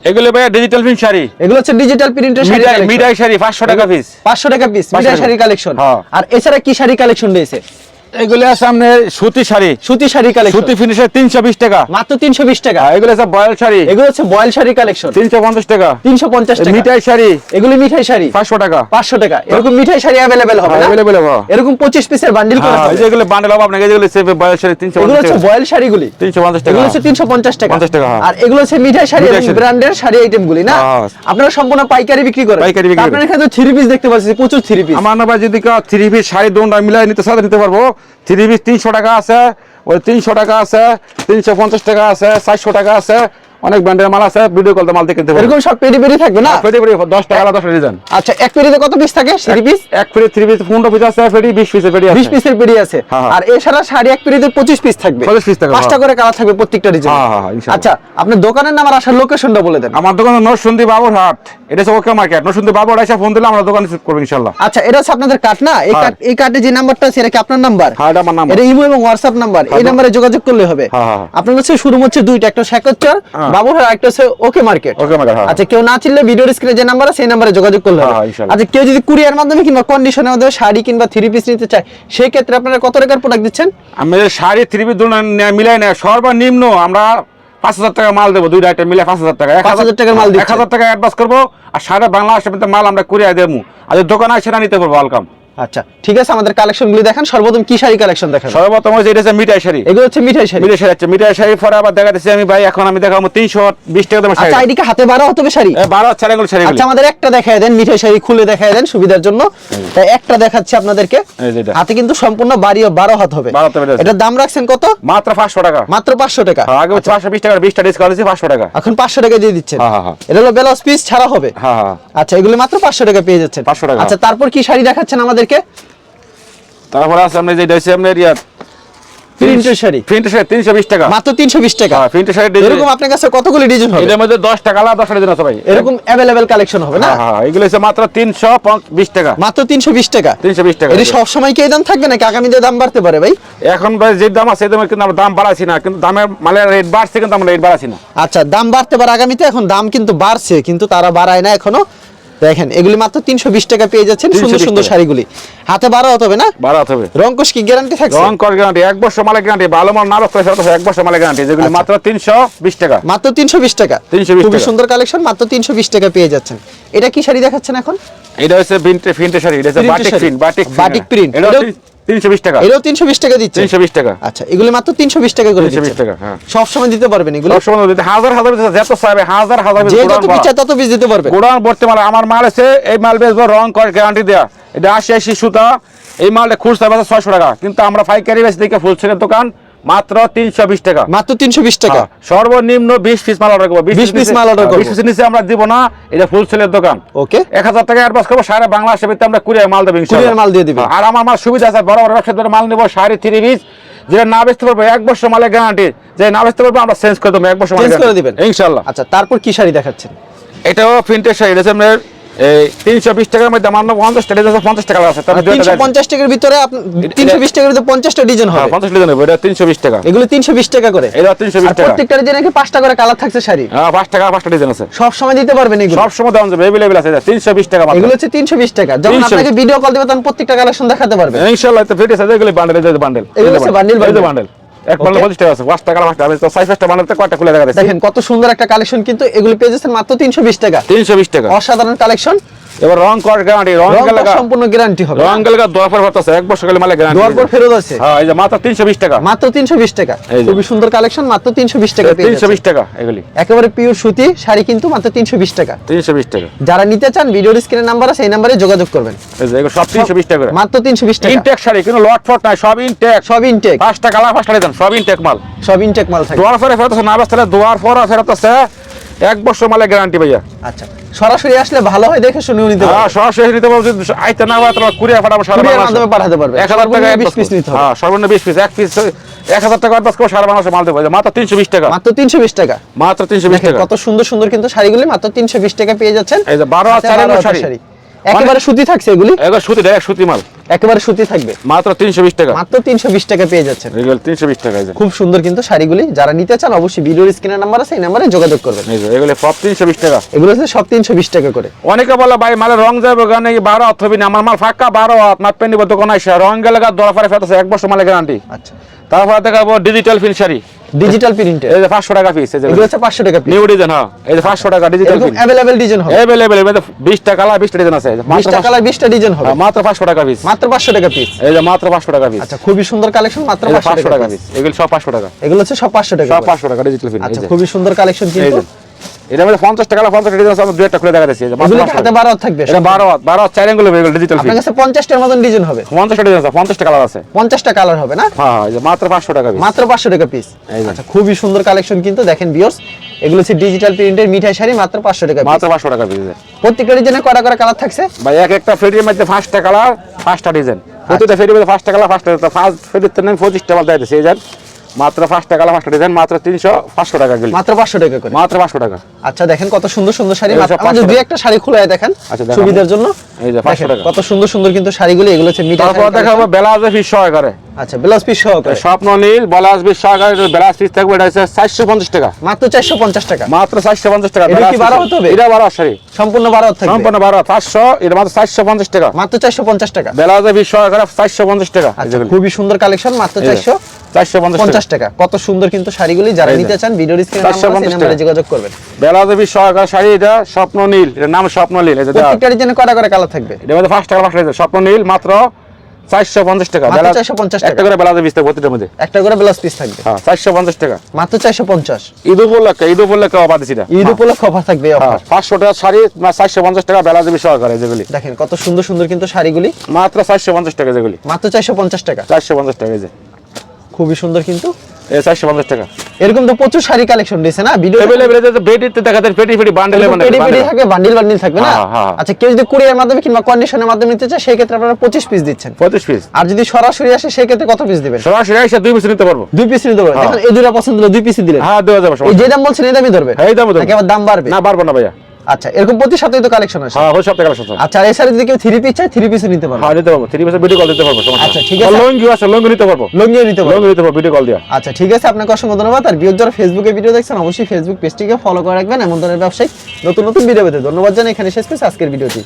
এগুলো ভাইয়া digital print sari. এগুলো হচ্ছে ডিজিটাল প্রিন্টের শাড়ি মিডাই শাড়ি পাঁচশো টাকা পিস পাঁচশো টাকা পিস মিডাই শাড়ি কালেকশন হ্যাঁ। আর এছাড়া কি শাড়ি কালেকশন রয়েছে? এগুলো আছে সামনে সুতি শাড়ি। সুতি শাড়ি কালেকশন সুতি ফিনিশে তিনশো বিশ টাকা। মাত্র তিনশো বিশ টাকা। এগুলো আছে বয়েল শাড়ি। এগুলো হচ্ছে বয়েল শাড়ি কালেকশন তিনশো পঞ্চাশ টাকা। তিনশো পঞ্চাশ টাকা। মিঠাই শাড়ি। এগুলি মিঠাই শাড়ি। পাঁচশো টাকা। পাঁচশো টাকা। এরকম মিঠাই শাড়ি অ্যাভেলেবেল হবে না? অ্যাভেলেবেল হবে। এরকম পঁচিশ পিসের বান্ডিল করে হ্যাঁ, হবে। এগুলো বান্ডেল হবে আপনাকে যেগুলো বয়েল শাড়ি তিনশো এগুলো পঞ্চাশ হচ্ছে বয়েল শাড়িগুলি। তিনশো পঞ্চাশ টাকা। এগুলো হচ্ছে তিনশো পঞ্চাশ টাকা। 50 টাকা, হ্যাঁ। আর এগুলো হচ্ছে মিঠাই শাড়ি এবং। ব্র্যান্ডের শাড়ি আইটেম গুলি না? হ্যাঁ। আপনারা সম্পূর্ণ পাইকারি বিক্রি করেন। পাইকারি বিক্রি। আপনার এখানে থ্রি পিস দেখতে পাচ্ছি প্রচুর থ্রি পিস আমার না ভাই যদি কেউ থ্রি পিস শাড়ি দোনটা মিলাই নিতে সাথে নিতে পারব। থ্রি পিস তিনশো টাকা আছে, ওই তিনশো টাকা আছে, তিনশো পঞ্চাশ টাকা আছে, চারশো টাকা আছে অনেক ব্র্যান্ডের মাল আছে ভিডিও কলতে মাল দেখে নিতে পারব। এরকম সব পেরি পেরি থাকবে না? পেটি পেটি দশ টাকা আলাদা ডিজাইন আচ্ছা এক পেরিতে কত পিস থাকে? থ্রি পিস এক পেটি থ্রি পিস পনেরো পিস আছে পেটি বিশ পিসের পেটি আছে। বিশ পিসের পেরি আছে। হ্যাঁ, হ্যাঁ। আর এছাড়া শাড়ি এক পেরিতে পঁচিশ পিস থাকবে। 25 piece থাকবে, পাঁচটা হ্যাঁ। করে কালার থাকবে প্রত্যেকটা ডিজাইন হ্যাঁ, হ্যাঁ, হ্যাঁ, ইনশাআল্লাহ। আচ্ছা আপনার দোকানের নাম আর আসার লোকেশনটা বলে দেন। আমার দোকান নরসুন্দি বাবুর হাট এটা হচ্ছে ওকে মার্কেট নরসুন্দি বাবুর এসে ফোন দিলে আমরা দোকানে রিসিভ করব ইনশাল্লাহ আচ্ছা এটা হচ্ছে আপনাদের কার্ড না? এই হ্যাঁ। কার্ড এই কার্ডে যে নাম্বারটা আছে এটা কি আপনার নাম্বার হ্যাঁ এটা আমার নাম এটা ইমো এবং হোয়াটসঅ্যাপ নাম্বার এই হ্যাঁ। নাম্বারে যোগাযোগ করলে হবে। হ্যাঁ, হ্যাঁ। আপনার হচ্ছে শুরু হচ্ছে দুইটা একটা শেকরচর হ্যাঁ। বাবুরহাট আর একটা হচ্ছে ওকে মার্কেট ওকে মার্কেট হ্যাঁ। আচ্ছা কেউ না চিনলে ভিডিওর স্ক্রিনে যে নাম্বার আছে সেই নাম্বারে যোগাযোগ করলে হ্যাঁ। আচ্ছা কেউ যদি কুরিয়ার মাধ্যমে কিংবা কন্ডিশনের মাধ্যমে শাড়ি কিংবা থ্রি পিস নিতে চায় সেই ক্ষেত্রে আপনারা কত টাকার প্রোডাক্ট দিচ্ছেন? আমি শাড়ি থ্রি পিস মিলাই নেয় সর্বনিম্ন আমরা পাঁচ হাজার টাকা মাল দেবো দুইটা আইটেম মিলে পাঁচ হাজার টাকা। এক 5,000 টাকার মাল এক হাজার টাকা অ্যাডভান্স করব আর সারা বাংলাদেশের মাল আমরা কুরিয়ার দেবো। আর দোকানে না নিতে পারব ওয়েলকাম আচ্ছা ঠিক আছে আমাদের কালেকশন গুলি দেখেন সর্বপ্রথম কি শাড়ি কালেকশন দেখেন? সর্বপ্রথম হচ্ছে এটা হচ্ছে মিঠাই শাড়ি। এগুলো হচ্ছে মিঠাই শাড়ি। মিঠাই শাড়ি হচ্ছে মিঠাই শাড়ি পরে আবার দেখা যাচ্ছে আমি ভাই এখন আমি দেখাবো তিনশো বিশ টাকা দামের শাড়ি। আচ্ছা হাতে হতে শাড়ি? এগুলো শাড়ি আচ্ছা আমাদের একটা দেখায় দেন মিঠাই শাড়ি খুলে দেখায় দেন সুবিধার জন্য। তাই একটা দেখাচ্ছি আপনাদেরকে। হাতে কিন্তু সম্পূর্ণ বাড়ি হাত হবে। 12 হাত হবে, এটার দাম রাখছেন কত? মাত্র পাঁচশো টাকা। মাত্র পাঁচশো টাকা। হ্যাঁ, আগে পাঁচশো বিশ টাকা বিশটা ডিসকাউন্ট দিচ্ছি পাঁচশো টাকা। এখন পাঁচশো টাকা দিয়ে দিচ্ছেন। হ্যাঁ, হ্যাঁ। এটা হলো ব্লাউজ পিস ছাড়া হবে। হ্যাঁ হ্যাঁ। আচ্ছা এগুলো মাত্র পাঁচশো টাকা পেয়ে যাচ্ছেন। 500 টাকা। আচ্ছা তারপর কি শাড়ি দেখাচ্ছেন আমাদেরকে তারপরে আছে আপনি যেটা হচ্ছে আপনার ইয়ার প্রিন্টের শাড়ি। প্রিন্টের শাড়ি তিনশো বিশ টাকা। মাত্র তিনশো বিশ টাকা। হ্যাঁ প্রিন্টের শাড়ি এরকম আপনার কাছে কতগুলি ডিজাইন হবে? এটার মধ্যে দশ টাকা আলাদা দশটা ডিজাইন আছে ভাই। এরকম অ্যাভেলেবেল কালেকশন হবে না? হ্যাঁ হ্যাঁ এগুলো হচ্ছে মাত্র তিনশো বিশ টাকা। মাত্র তিনশো বিশ টাকা? তিনশো বিশ টাকা এটি সবসময় কি এই দাম থাকবে নাকি আগামীতে দাম বাড়তে পারে ভাই? এখন ভাই যে দাম আছে কিন্তু আমরা দাম না কিন্তু দামের মালের রেট বাড়ছে কিন্তু আমরা রেট না। আচ্ছা দাম বাড়তে পারে আগামীতে এখন দাম কিন্তু বাড়ছে কিন্তু তারা বাড়ায় না এখনও। দেখেন এগুলি মাত্র তিনশো বিশ টাকা পেয়ে যাচ্ছেন সুন্দর সুন্দর শাড়িগুলি। হাতে বাড়া হতে হবে না বাড়াতে হবে রঙ্কশ কি গ্যারান্টি থাকছে? রং কর গ্যারান্টি এক বছর মালের গ্যারান্টি ভালো মাল না রক্ত এক বছর মালের গ্যারান্টি যেগুলো আচ্ছা। মাত্র তিনশো বিশ টাকা। মাত্র তিনশো বিশ টাকা। 320 খুবই সুন্দর কালেকশন মাত্র তিনশো বিশ টাকা পেয়ে যাচ্ছেন। এটা কি শাড়ি দেখাচ্ছেন এখন? এটা হচ্ছে ফিন্টে ফিন্টে শাড়ি। এটা হচ্ছে batik print batik batik print এটা এটাও- তিনশো বিশ টাকা। এটাও তিনশো বিশ টাকা দিচ্ছে? তিনশো বিশ টাকা। আচ্ছা এগুলি মাত্র তিনশো বিশ টাকা করে 320 টাকা, হ্যাঁ। সব সময় দিতে পারবেন এগুলো? সব সময় দিতে হাজার হাজার piece যত চাইবে হাজার হাজার যে যত। তত পিস দিতে পারবেন গোডাউন ভর্তি মাল আমার মাল আছে এই মাল বেচবো রং করে গ্যারান্টি দেয়া। এটা আশি আশি সুতা এই মালটা খুচরা বেচা ছয়শো টাকা। কিন্তু আমরা ফাইকারি বেচে দেখে ফুলছে দোকান মাত্র তিনশো বিশ টাকা। মাত্র তিনশো বিশ টাকা। হ্যাঁ, সর্বনিম্ন বিশ পিস মাল অর্ডার করব। 20 piece মাল করব। বিশ পিস নিচে আমরা দিব না এটা দোকান। ওকে। এক হাজার টাকা অ্যাডভান্স করব সারা বাংলাদেশের ভিতরে আমরা কুরিয়ার মাল দেবো ইনশাআল্লাহ। কুরিয়ার মাল দিয়ে দিবেন। আর আমার মাল সুবিধা আছে বড় বড় মাল নেব পিস। যেটা না বেচতে পারব এক বছর মালের গ্যারান্টি যে না বেচতে পারব আমরা চেঞ্জ করে দেবো এক বছর চেঞ্জ করে দিবেন। আচ্ছা তারপর কি শাড়ি দেখাচ্ছেন? এটাও প্রিন্টের শাড়ি এটা এই তিনশো বিশ টাকার মধ্যে আমার পঞ্চাশ টাকা পঞ্চাশ টাকা আছে তিনশো পঞ্চাশ টাকার ভিতরে তিনশো বিশ টাকার ভিতরে পঞ্চাশটা ডিজাইন হ্যাঁ পঞ্চাশ এটা তিনশো বিশ টাকা। এগুলো তিনশো বিশ টাকা করে। এটা তিনশো বিশ টাকা। প্রত্যেকটা ডিজাইনে কি পাঁচটা করে কালার থাকছে শাড়ি। হ্যাঁ পাঁচ টাকা পাঁচটা ডিজাইন আছে। সব সময় দিতে পারবেন এগুলো। সব সময় দেওয়া যাবে এভেলেবেল আছে তিনশো বিশ টাকা এগুলো হচ্ছে তিনশো বিশ টাকা। যখন আপনাকে ভিডিও কল দেবে তখন প্রত্যেকটা কালেকশন দেখাতে পারবে ইনশাল্লাহ তো ফিট আছে এগুলো বান্ডেল বান্ডেল এগুলো হচ্ছে bundle, bundle। Bundle bundle Okay. পঁচিশ টাকা আছে পাঁচ টাকা পাঁচটা আমি তো সাইজ পাঁচটা বান্ডেলতে কয়টা খুলে দেখা দেখেন কত সুন্দর একটা কালেকশন কিন্তু এগুলো পেয়ে যাচ্ছেন মাত্র তিনশো বিশ টাকা। তিনশো বিশ টাকা। অসাধারণ কালেকশন এবার রং কর গ্যারান্টি রং গেলাগা সম্পূর্ণ গ্যারান্টি হবে। রং পর আছে এক বছর গেলে মালে গ্যারান্টি দুয়ার ফেরত আছে। হ্যাঁ এই যে মাত্র তিনশো বিশ টাকা। মাত্র তিনশো বিশ টাকা। খুবই সুন্দর কালেকশন মাত্র তিনশো বিশ টাকা পেয়ে টাকা এগুলি। একেবারে পিওর সুতি শাড়ি কিন্তু মাত্র তিনশো বিশ টাকা। তিনশো বিশ টাকা। যারা নিতে চান ভিডিওর স্ক্রিনের নাম্বার আছে এই নাম্বারে যোগাযোগ করবেন। এই যে সব তিনশো বিশ টাকা করে। মাত্র তিনশো বিশ টাকা। ইনটেক শাড়ি কিন্তু লট ফট নাই সব ইনটেক সব ইনটেক পাঁচটা কালার পাঁচটা ডিজাইন সব ইনটেক মাল। সব ইনটেক মাল থাকে। দোয়ার পরে ফেরত আছে না বেচতে দোয়ার পর ফেরত আছে। এক বছর মালে গ্যারান্টি ভাইয়া। আচ্ছা সরাসরি আসলে ভালো হয় দেখে শুনেও নিতে হ্যাঁ সরাসরি নিতে পারব যদি আইতে না পারে তোমার কুড়িয়া পাঠাবো সারা কুরিয়ার বাংলাদেশে। মাধ্যমে পাঠাতে পারবে। এক হাজার টাকা সর্বনিম্ন advance 20 পিস নিতে হবে। হ্যাঁ সর্বনিম্ন বিশ পিস এক পিস এক হাজার টাকা অ্যাডভান্স করে সারা বাংলাদেশে মাল দেবো মাত্র তিনশো বিশ টাকা। মাত্র তিনশো বিশ টাকা। মাত্র তিনশো বিশ দেখেন টাকা। কত সুন্দর সুন্দর কিন্তু শাড়িগুলি মাত্র তিনশো বিশ টাকা পেয়ে যাচ্ছেন। এই যে বারো আর হাতে চারের শাড়ি। একেবারে সুতি থাকছে এগুলি? এবার সুতি দেখ সুতি মাল। একেবারে সুতি থাকবে। মাত্র তিনশো বিশ টাকা। মাত্র তিনশো বিশ টাকা পেয়ে যাচ্ছেন। এগুলো তিনশো বিশ টাকা এই যে। খুব সুন্দর কিন্তু শাড়িগুলি। যারা নিতে চান অবশ্যই ভিডিওর স্ক্রিনের নাম্বার আছে এই নাম্বারে যোগাযোগ করবেন। এই যে এগুলো সব তিনশো বিশ টাকা। এগুলো হচ্ছে সব তিনশো বিশ টাকা করে। অনেকে বলে ভাই মালের রং যাবে ওখানে বারো হাত হবে না। আমার মাল ফাঁকা বারো হাত মাপে নিব দোকান আসে রং গেলে গা দরা ফারে ফেলতেছে এক বছর মালের গ্যারান্টি আচ্ছা। তারপরে দেখাবো ডিজিটাল ফিল শাড়ি। ডিজিটাল প্রিন্ট এই যে পাঁচশো টাকা পিস এই যে হচ্ছে পাঁচশো টাকা পিস নিউ ডিজাইন হ্যাঁ। এই যে পাঁচশো টাকা ডিজিটাল এরকম अवेलेबल ডিজাইন হবে। এভেলেবেল বিশটা কালার বিশটা ডিজাইন আছে। এই যে মাত্র বিশটা পাঁচশো- কালার বিশটা ডিজাইন হবে। হ্যাঁ, মাত্র পাঁচশো টাকা পিস মাত্র পাঁচশো টাকা পিস এই যে মাত্র পাঁচশো টাকা পিস আচ্ছা খুবই সুন্দর কালেকশন মাত্র এই যে পাঁচশো টাকা পিস এগুলো সব পাঁচশো টাকা। এগুলো হচ্ছে সব পাঁচশো টাকা সব করে। পাঁচশো টাকা ডিজিটাল প্রিন্ট আচ্ছা খুবই সুন্দর কালেকশন কিন্তু। এটা মধ্যে পঞ্চাশ টাকা পঞ্চাশ ডিজাইন আছে একটা খুলে দেখা যাচ্ছে হাতে বারো হাত থাকবে? এটা বারো হাত বারো হাত চার অ্যাঙ্গুল এগুলো ডিজিটাল আপনার কাছে মতন ডিজাইন হবে? পঞ্চাশটা ডিজাইন আছে কালার আছে। পঞ্চাশটা কালার হবে না? হ্যাঁ হ্যাঁ এই যে মাত্র পাঁচশো টাকা পিস মাত্র পাঁচশো টাকা পিস আচ্ছা খুবই সুন্দর কালেকশন কিন্তু দেখেন বিয়র্স এগুলো হচ্ছে ডিজিটাল প্রিন্টের মিঠাই শাড়ি মাত্র পাঁচশো টাকা মাত্র পাঁচশো টাকা পিস প্রত্যেকটা ডিজাইনে কটা করে কালার থাকছে? ভাই এক একটা ফেরির মধ্যে পাঁচটা কালার পাঁচটা ডিজাইন প্রতিটা ফেরির মধ্যে পাঁচটা কালার পাঁচটা ডিজাইন ফার্স্ট ফেরির তো আমি পঁচিশটা মাল দিতেছি এই যান মাত্র পাঁচটা ডিজাইন মাত্র তিনশো পাঁচশো টাকা গেল মাত্র পাঁচশো টাকা করে। মাত্র পাঁচশো টাকা। আচ্ছা দেখেন কত সুন্দর সুন্দর শাড়ি। আমাদের দুই একটা শাড়ি খুলে দেখেন আচ্ছা, সুবিধার জন্য। এই যে 500 দেখেন, টাকা। কত সুন্দর সুন্দর কিন্তু শাড়িগুলো এগুলো হচ্ছে মিঠাই তারপর দেখাবো ফিস সহকারে। আচ্ছা ব্লাউজ পিস সহকারে। স্বপ্ন নীল বেলাজ ফিস সহকারে বেলাজ পিস থাকবে এটা হচ্ছে চারশো পঞ্চাশ টাকা। মাত্র চারশো পঞ্চাশ টাকা। মাত্র চারশো পঞ্চাশ টাকা এটা কি বারো হতে হবে? এটা বারো শাড়ি। সম্পূর্ণ বারো থাকবে। সম্পূর্ণ বারো পাঁচশো এটা মাত্র চারশো পঞ্চাশ টাকা। মাত্র চারশো পঞ্চাশ টাকা। বেলাজে ফিস সহকারে চারশো পঞ্চাশ টাকা। আচ্ছা খুবই সুন্দর কালেকশন মাত্র চারশো চারশো পঞ্চাশ পঞ্চাশ টাকা। কত সুন্দর কিন্তু শাড়িগুলি। যারা নিতে চান ভিডিওর স্ক্রিনে 450 নাম্বারে যোগাযোগ করবেন। সহকারে শাড়ি এটা স্বপ্ন নীল। এটার নাম স্বপ্ন নীল এই যে দেওয়া। প্রত্যেকটা ডিজাইনে কটা করে কালার থাকবে? এটা মধ্যে পাঁচ টাকা পাঁচ টাকা স্বপ্ন নীল মাত্র চারশো পঞ্চাশ টাকা। বেলা- 450 টাকা। একটা করে থাকবে প্রতিটার মধ্যে। একটা করে ব্লাউজ পিস থাকবে। হ্যাঁ চারশো পঞ্চাশ টাকা। মাত্র চারশো পঞ্চাশ। ঈদ উপলক্ষে ঈদ উপলক্ষে অফার ঈদ উপলক্ষে অফার থাকবে এই হ্যাঁ offer। পাঁচশো টাকা শাড়ি চারশো পঞ্চাশ টাকা বেলাজে পিস সহকারে যেগুলি। দেখেন কত সুন্দর সুন্দর কিন্তু শাড়িগুলি। মাত্র চারশো পঞ্চাশ টাকা যেগুলি। মাত্র চারশো পঞ্চাশ টাকা। চারশো পঞ্চাশ টাকা এই যে। খুবই সুন্দর কিন্তু। চারশো পঞ্চাশ টাকা। এরকম তো প্রচুর শাড়ি কালেকশন দিয়েছে না? ভিডিও এভেলেবেল বেটিতে দেখা যায় পেটি পেটি বান্ডেলে মানে পেডি পেডি থাকবে বান্ডিল বান্ডিল থাকবে না? হ্যাঁ, হ্যাঁ। আচ্ছা কেউ যদি কুরিয়ার মাধ্যমে কিংবা কন্ডিশনের মাধ্যমে নিতে চায় সেই ক্ষেত্রে আপনারা পঁচিশ পিস দিচ্ছেন। পঁচিশ পিস আর যদি সরাসরি আসে সেই ক্ষেত্রে কত পিস দিবেন? সরাসরি এসে দুই পিস নিতে পারব। দুই পিস নিতে পারবেন। হ্যাঁ। দেখেন এই দুটা পছন্দ হলো দুই পিস দিলেন। হ্যাঁ দেওয়া যাবে এই যে দাম বলছেন এই দামই ধরবেন এই দামই ধরবো। দাম বাড়বে। না পারব না ভাইয়া। আচ্ছা এরকম প্রতি সপ্তাহে তো কালেকশন আছে হ্যাঁ প্রতি সপ্তাহে কালেকশন আচ্ছা আর এছাড়া যদি কেউ থ্রি পিস চায় থ্রি পিসও নিতে পারবে। হ্যাঁ নিতে পারব। থ্রি পিসের ভিডিও কল দিতে পারব আচ্ছা, ঠিক আছে। লং আছে লং নিতে পারব। লঙ্গিও নিতে পারবে। লং নিতে পারব ভিডিও কল দিয়া। আচ্ছা ঠিক আছে আপনাকে অসংখ্য ধন্যবাদ। আর বিয়োগ যারা ফেসবুকে ভিডিও দেখছেন অবশ্যই ফেসবুক পেজটিকে ফলো করে রাখবেন। এমন ধরনের ব্যবসায়িক নতুন নতুন ভিডিও পেতে ধন্যবাদ জানাই এখানে শেষ করছি আজকের ভিডিওটি